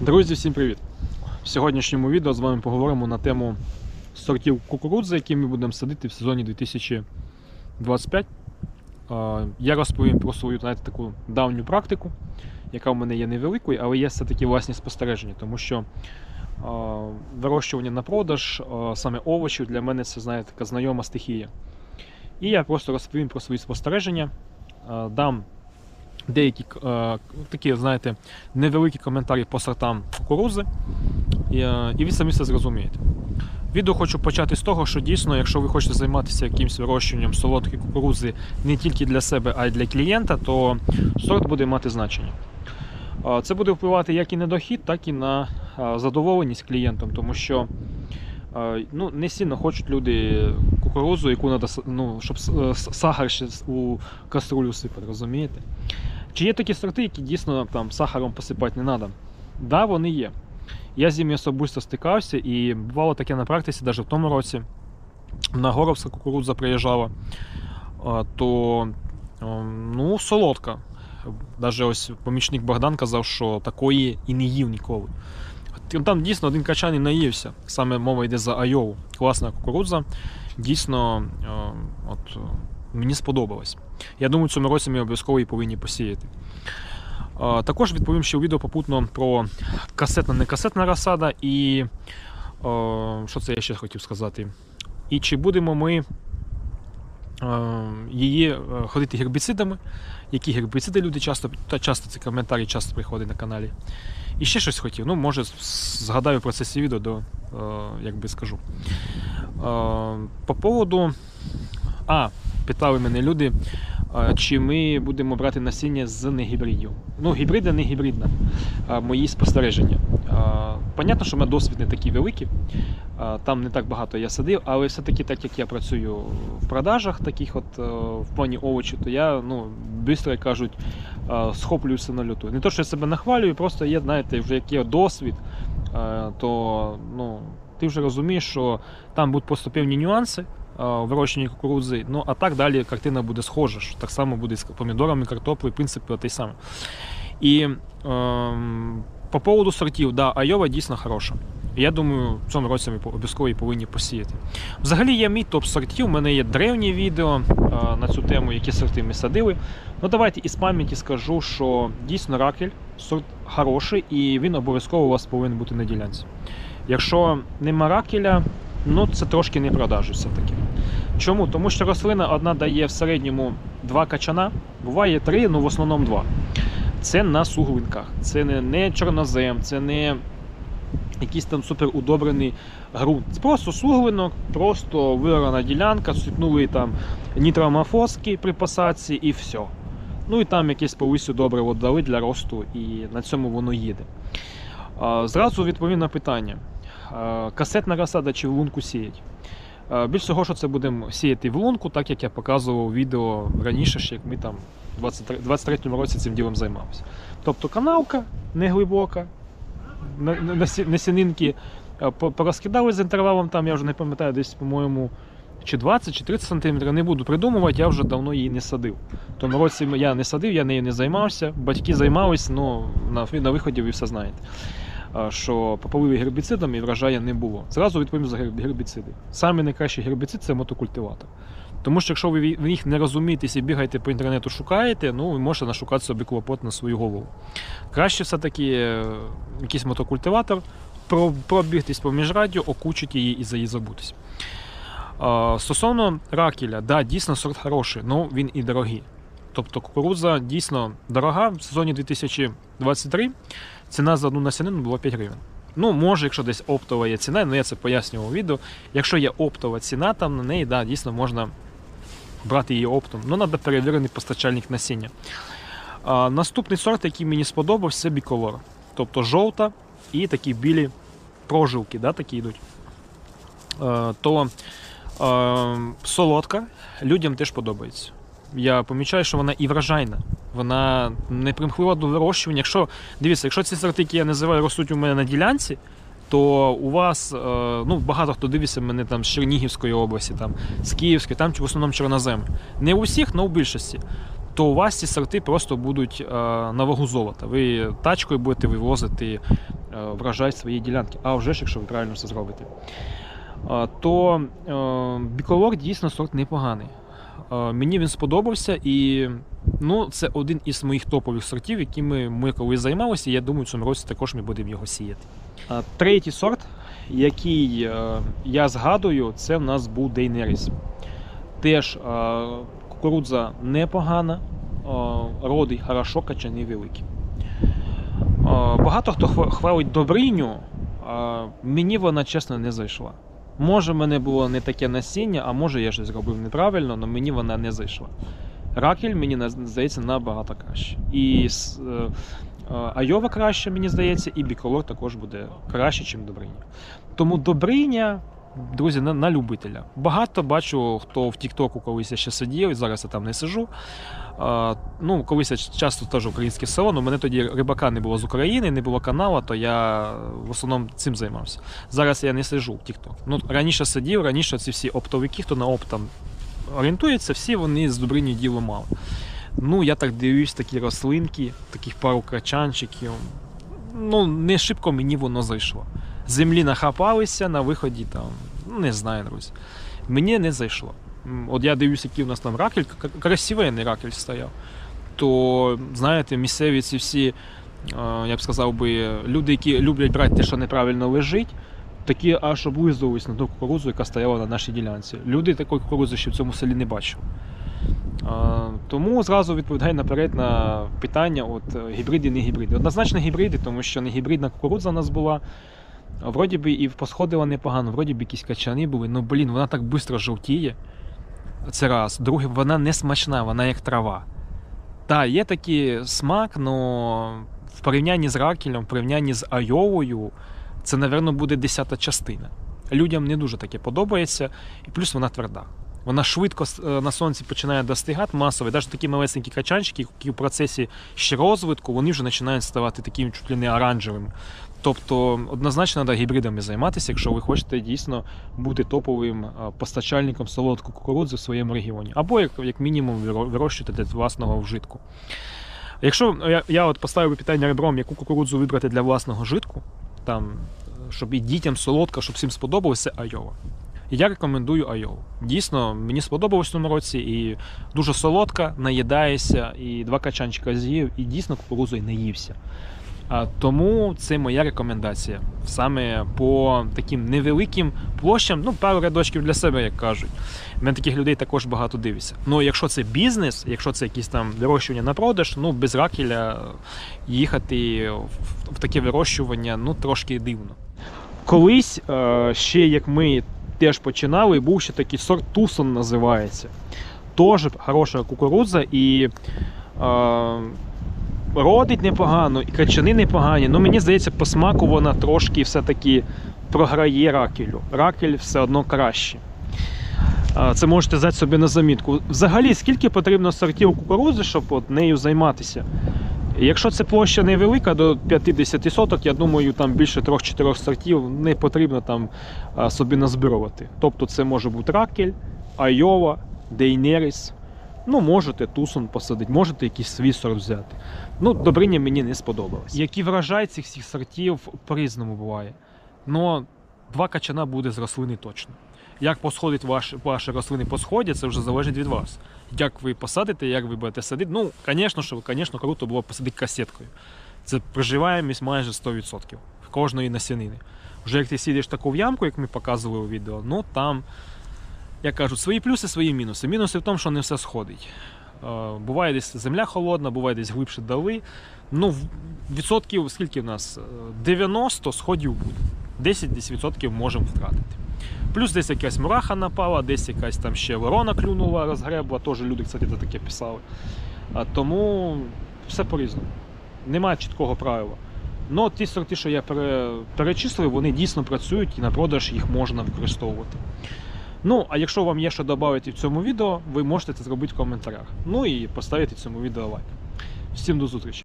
Друзі, всім привіт! В сьогоднішньому відео з вами поговоримо на тему сортів кукурудзи, які ми будемо садити в сезоні 2025. Е, Я розповім про свою знаєте, таку давню практику, яка в мене є невеликою, але є все-таки власні спостереження, тому що вирощування на продаж, саме овочів, для мене це знаєте, така знайома стихія. І я просто розповім про свої спостереження, дам деякі е, такі, знаєте, невеликі коментарі по сортам кукурузи, і, е, і ви самі все зрозумієте. Відео хочу почати з того, що дійсно, якщо ви хочете займатися якимось вирощуванням солодкої кукурузи не тільки для себе, а й для клієнта, то сорт буде мати значення. Е, Це буде впливати як і на дохід, так і на е, задоволеність клієнтом, тому що е, ну, не сильно хочуть люди кукурузу, яку треба, ну, щоб сахар ще у каструлю сипати, розумієте? Чи є такі сорти, які дійсно там сахаром посипати не треба? Да, вони є. Я з ними особисто стикався, і бувало таке на практиці, навіть в тому році. На Горовська кукурудза приїжджала, то ну, солодка. Навіть ось помічник Богдан казав, що такої і не їв ніколи. Там- дійсно один качан і наївся. Саме мова йде за Айову. Класна кукурудза. Дійсно, от, мені сподобалось. Я думаю, цьому році ми обов'язково її повинні посіяти. Також відповім ще у відео попутно про касетна не касетна розсада і що це я ще хотів сказати. І чи будемо ми її е, ходити гербіцидами, які гербіциди люди часто, часто ці коментарі часто приходять на каналі. І ще щось хотів. Ну, може, згадаю в процесі відео, до, е, як би скажу. По поводу. А, питали мене люди, чи ми будемо брати насіння з негібридів. Ну, гібрида не гібридна, мої спостереження. Понятно, що в мене досвід не такий великий, там не так багато я садив, але все-таки, так як я працюю в продажах, таких от е, в плані овочів, то я ну, швидко, як кажуть, е, схоплююся на люту. Не то, що я себе нахвалюю, просто є, знаєте, вже як є досвід, е, то ну, ти вже розумієш, що там будуть просто певні нюанси е, вирощенні кукурудзи. Ну а так далі картина буде схожа. що Так само буде з помідорами, картоплею, в принципі, те саме. І ем, по поводу сортів, да, Айова дійсно хороша. Я думаю, в цьому році ми обов'язково її повинні посіяти. Взагалі є мій топ сортів. У мене є древні відео е, на цю тему, які сорти ми садили. Ну давайте із пам'яті скажу, що дійсно ракель сорт хороший і він обов'язково у вас повинен бути на ділянці. Якщо нема ракеля, ну це трошки не продажу все-таки. Чому? Тому що рослина одна дає в середньому два качана, буває три, ну в основному два. Це на суглинках. Це не, не чорнозем, це не якийсь там супер удобрений ґрунт. Це просто суглинок, просто вирана ділянка, сипнули там нітромофоски при посадці і все. Ну і там якесь повисю добриво дали для росту, і на цьому воно їде. Зразу відповім на питання: касетна розсада чи в лунку сіять? А, Більш всього, що це будемо сіяти в лунку, так як я показував відео раніше, ще як ми там 23 23-му році цим ділом займалися. Тобто канавка не глибока, на- на- насінинки е, порозкидали з інтервалом, там я вже не пам'ятаю, десь, по-моєму, чи 20, чи 30 см, не буду придумувати, я вже давно її не садив. Тому році я не садив, я нею не займався. Батьки займалися, ну на, на виході ви все знаєте. А, Що пополили гербіцидами і врожаю не було. Зразу відповім за гербіциди. Самий найкращий гербіцид це мотокультиватор. Тому що якщо ви в їх не і бігаєте по інтернету, шукаєте, ну ви можете нашукати собі клопот на свою голову. Краще все-таки е, якийсь мотокультиватор, пробігтись по міжрадіо, окучити її і за її забутись. Стосовно ракеля, да, дійсно сорт хороший, але він і дорогий. Тобто кукурудза дійсно дорога. В сезоні 2023 ціна за одну насінину була 5 гривень. Ну, може, якщо десь оптова є ціна, ну я це пояснював у відео. Якщо є оптова ціна, там на неї да, дійсно можна брати її оптом. Ну, треба перевірений постачальник насіння. А, наступний сорт, який мені сподобався, це біколор. Тобто жовта і такі білі прожилки, да, такі йдуть. Е, то е, солодка людям теж подобається. Я помічаю, що вона і вражайна. Вона не примхлива до вирощування. Якщо дивіться, якщо ці сорти, які я називаю, ростуть у мене на ділянці, то у вас е, ну, багато хто дивиться мене там з Чернігівської області, там, з Київської, там в основному чорноземи. Не у всіх, але у більшості. То у вас ці сорти просто будуть е, на вагу золота. Ви тачкою будете вивозити врожай своєї ділянки. А вже ж, якщо ви правильно все зробите. Е, То е, біколор дійсно сорт непоганий. Е, Мені він сподобався, і ну, це один із моїх топових сортів, якими ми колись займалися. і Я думаю, в цьому році також ми будемо його сіяти. Третій сорт, який е, я згадую, це в нас був Дейнеріс. Теж е, кукурудза непогана, е, родить хорошо, качани великі. Е, Багато хто хвалить Добриню, мені вона чесно не зайшла. Може, в мене було не таке насіння, а може я щось зробив неправильно, але мені вона не зайшла. Ракель мені здається набагато краще. І е, е, Айова краще, мені здається, і біколор також буде краще, ніж Добриня. Тому Добриня, друзі, на, на любителя. Багато бачу, хто в Тіктоку колись я ще сидів, зараз я там не сиджу. А, ну, колись я часто теж українське село, але мене тоді рибака не було з України, не було каналу, то я в основному цим займався. Зараз я не сиджу в TikTok. Ну, раніше сидів, раніше ці всі оптовики, хто на опт орієнтується, всі вони з Добрині діло мали. Ну, я так дивлюсь, такі рослинки, таких пару качанчиків. Ну, не шибко мені воно зайшло. Землі нахапалися на виході там, ну не знаю, друзі. Мені не зайшло. От я дивлюсь, який у нас там ракель, к- красивий ракель стояв. То, знаєте, місцеві ці всі, я б сказав би, люди, які люблять брати те, що неправильно лежить, такі аж облизувались на ту кукурудзу, яка стояла на нашій ділянці. Люди такої кукурудзи ще в цьому селі не бачили. Тому зразу відповідаю наперед на питання: от е, гібриди, не гібриди. Однозначно гібриди, тому що не гібридна кукурудза у нас була. Вроді би і посходила непогано, вроді б якісь качани були. Ну блін, вона так швидко жовтіє. Це раз. Друге, вона не смачна, вона як трава. Так, є такий смак, але в порівнянні з ракелем, в порівнянні з айовою, це, напевно, буде десята частина. Людям не дуже таке подобається, і плюс вона тверда. Вона швидко е, на сонці починає достигати масово. Навіть такі малесенькі качанчики, які в процесі ще розвитку, вони вже починають ставати такими чуть ли не оранжевими. Тобто однозначно треба гібридами займатися, якщо ви хочете дійсно бути топовим постачальником солодкої кукурудзи в своєму регіоні, або як, як мінімум вирощувати для власного вжитку. Якщо я, я от поставив питання ребром, яку кукурудзу вибрати для власного житку, там, щоб і дітям солодка, щоб всім сподобалося, Айова. Я рекомендую Айову. Дійсно, мені сподобалось в цьому році, і дуже солодка, наїдаєшся, і два качанчика з'їв, і дійсно кукурудзою не ївся. А, тому це моя рекомендація. Саме по таким невеликим площам, ну, пару рядочків для себе, як кажуть. У мене таких людей також багато дивиться. Ну, якщо це бізнес, якщо це якісь там вирощування на продаж, ну без ракеля їхати в, таке вирощування ну трошки дивно. Колись, е, ще як ми теж починали, був ще такий сорт Тусон називається. Теж хороша кукурудза і. Родить непогано, і качани непогані. Ну мені здається, по смаку вона трошки все-таки програє ракелю. Ракель все одно краще. Це можете взяти собі на замітку. Взагалі, скільки потрібно сортів кукурудзи, щоб от нею займатися? Якщо це площа невелика, до 50 соток, я думаю, там більше 3-4 сортів не потрібно там собі назбирувати. Тобто це може бути ракель, айова, дейнеріс. Ну, можете тусон посадити, можете якийсь свій сорт взяти. Ну, добриня мені не сподобалось. Який врожай цих всіх сортів по-різному буває. Ну, два качана буде з рослини точно. Як посходить ваш, ваші рослини по сході, це вже залежить від вас. Як ви посадите, як ви будете садити. Ну, звісно, що звісно, круто було посадити касеткою. Це проживаємість майже 100% кожної насінини. Вже як ти сідеш таку в ямку, як ми показували у відео, ну там, як кажуть, свої плюси, свої мінуси. Мінуси в тому, що не все сходить. Е, Буває десь земля холодна, буває десь глибше дали. Ну, відсотків скільки в нас? Е, 90 сходів буде. 10 десь відсотків можемо втратити. Плюс десь якась мураха напала, десь якась там ще ворона клюнула, розгребла. Теж люди, кстати, за таке писали. А, тому все по-різному. Немає чіткого правила. Ну, ті сорти, що я перечислив, вони дійсно працюють і на продаж їх можна використовувати. Ну, а якщо вам є що додати в цьому відео, ви можете це зробити в коментарях. Ну і поставити цьому відео лайк. Всім до зустрічі!